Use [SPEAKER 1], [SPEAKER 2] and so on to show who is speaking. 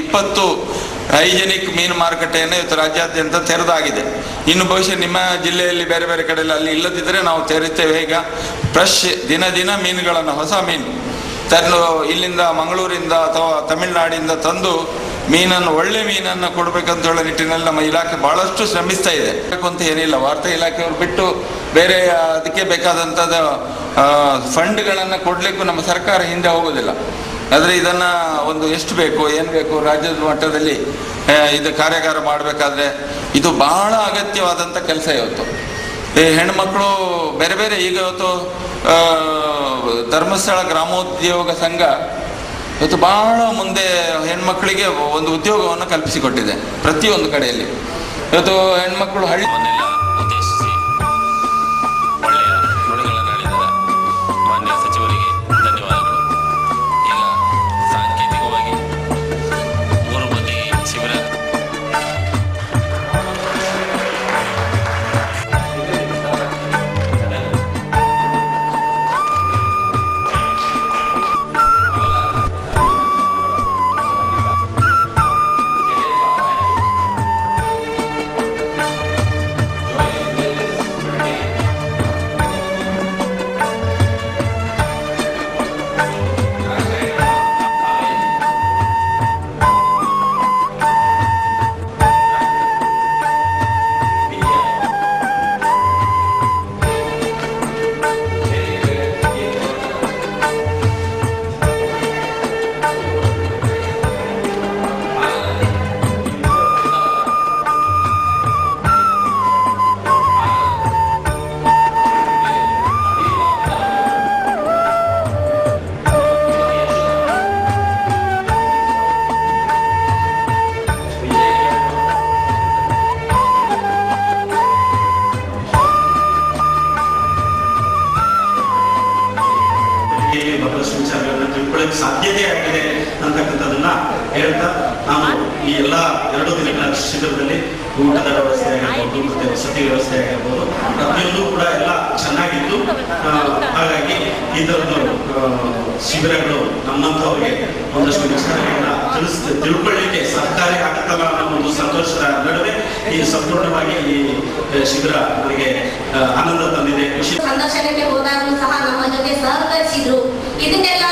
[SPEAKER 1] ಇಪ್ಪತ್ತು ಹೈಜೆನಿಕ್ ಮೀನು ಮಾರುಕಟ್ಟೆಯನ್ನು ಇವತ್ತು ರಾಜ್ಯಾದ್ಯಂತ ತೆರೆದಾಗಿದೆ. ಇನ್ನು ಬಹುಶಃ ನಿಮ್ಮ ಜಿಲ್ಲೆಯಲ್ಲಿ ಬೇರೆ ಬೇರೆ ಕಡೆಯಲ್ಲಿ ಅಲ್ಲಿ ಇಲ್ಲದಿದ್ದರೆ ನಾವು ತೆರೆಯುತ್ತೇವೆ. ಈಗ ಫ್ರೆಶ್ ದಿನ ದಿನ ಮೀನುಗಳನ್ನು, ಹೊಸ ಮೀನು ತರಲು ಇಲ್ಲಿಂದ ಮಂಗಳೂರಿಂದ ಅಥವಾ ತಮಿಳುನಾಡಿಂದ ತಂದು ಮೀನನ್ನು, ಒಳ್ಳೆ ಮೀನನ್ನು ಕೊಡಬೇಕಂತ ಹೇಳೋ ನಿಟ್ಟಿನಲ್ಲಿ ನಮ್ಮ ಇಲಾಖೆ ಬಹಳಷ್ಟು ಶ್ರಮಿಸ್ತಾ ಇದೆ. ಅಂತ ಏನಿಲ್ಲ, ವಾರ್ತಾ ಇಲಾಖೆಯವರು ಬಿಟ್ಟು ಬೇರೆ ಅದಕ್ಕೆ ಬೇಕಾದಂಥದ್ದು ಫಂಡ್ಗಳನ್ನು ಕೊಡಲಿಕ್ಕೂ ನಮ್ಮ ಸರ್ಕಾರ ಹಿಂದೆ ಹೋಗೋದಿಲ್ಲ ಆದರೆ ಇದನ್ನ ಒಂದು ಎಷ್ಟು ಬೇಕು, ಏನು ಬೇಕು ರಾಜ್ಯದ ಮಟ್ಟದಲ್ಲಿ ಇದು ಕಾರ್ಯಾಗಾರ ಮಾಡಬೇಕಾದ್ರೆ ಇದು ಬಹಳ ಅಗತ್ಯವಾದಂಥ ಕೆಲಸ ಇವತ್ತು. ಈ ಹೆಣ್ಮಕ್ಳು ಬೇರೆ ಬೇರೆ ಈಗ ಇವತ್ತು ಧರ್ಮಸ್ಥಳ ಗ್ರಾಮೋದ್ಯೋಗ ಸಂಘ ಇವತ್ತು ಬಹಳ ಮುಂದೆ ಹೆಣ್ಮಕ್ಳಿಗೆ ಒಂದು ಉದ್ಯೋಗವನ್ನು ಕಲ್ಪಿಸಿಕೊಟ್ಟಿದೆ ಪ್ರತಿಯೊಂದು ಕಡೆಯಲ್ಲಿ. ಇವತ್ತು ಹೆಣ್ಮಕ್ಳು ಹಳ್ಳಿ
[SPEAKER 2] ದಿನಗಳ ಶಿಬಿರದಲ್ಲಿ ಊಟದ ವ್ಯವಸ್ಥೆ ಆಗಿರ್ಬೋದು ಮತ್ತೆ ವಸತಿ ವ್ಯವಸ್ಥೆ ಆಗಿರ್ಬೋದು. ಪ್ರತಿಯೊಂದು ಕೂಡ ಎಲ್ಲ ಚೆನ್ನಾಗಿತ್ತು. ಹಾಗಾಗಿ ಇದರದ್ದು ಆ, ಶಿಬಿರಗಳು ನಮ್ಮಂಥವ್ರಿಗೆ ಒಂದಷ್ಟು ವಿಚಾರಗಳನ್ನ ತಿಳಿಸ್ ತಿಳ್ಕೊಳ್ಳಿಕ್ಕೆ ಸರ್ಕಾರಿ ಆಗ್ತಲ್ಲ ಅನ್ನೋ ಒಂದು ಸಂತೋಷದ ನಡುವೆ ಈ ಸಂಪೂರ್ಣವಾಗಿ ಈ ಶಿಬಿರ ನನಗೆ ಆನಂದ ತಂದಿದೆ. ಖುಷಿ
[SPEAKER 3] ಸಂದರ್ಶನಕ್ಕೆ ಹೋದಾಗಲೂ ಸಹ ನಮ್ಮ ಜೊತೆ ಸಹಕರಿಸಿದ್ರು. ಇದನ್ನೆಲ್ಲ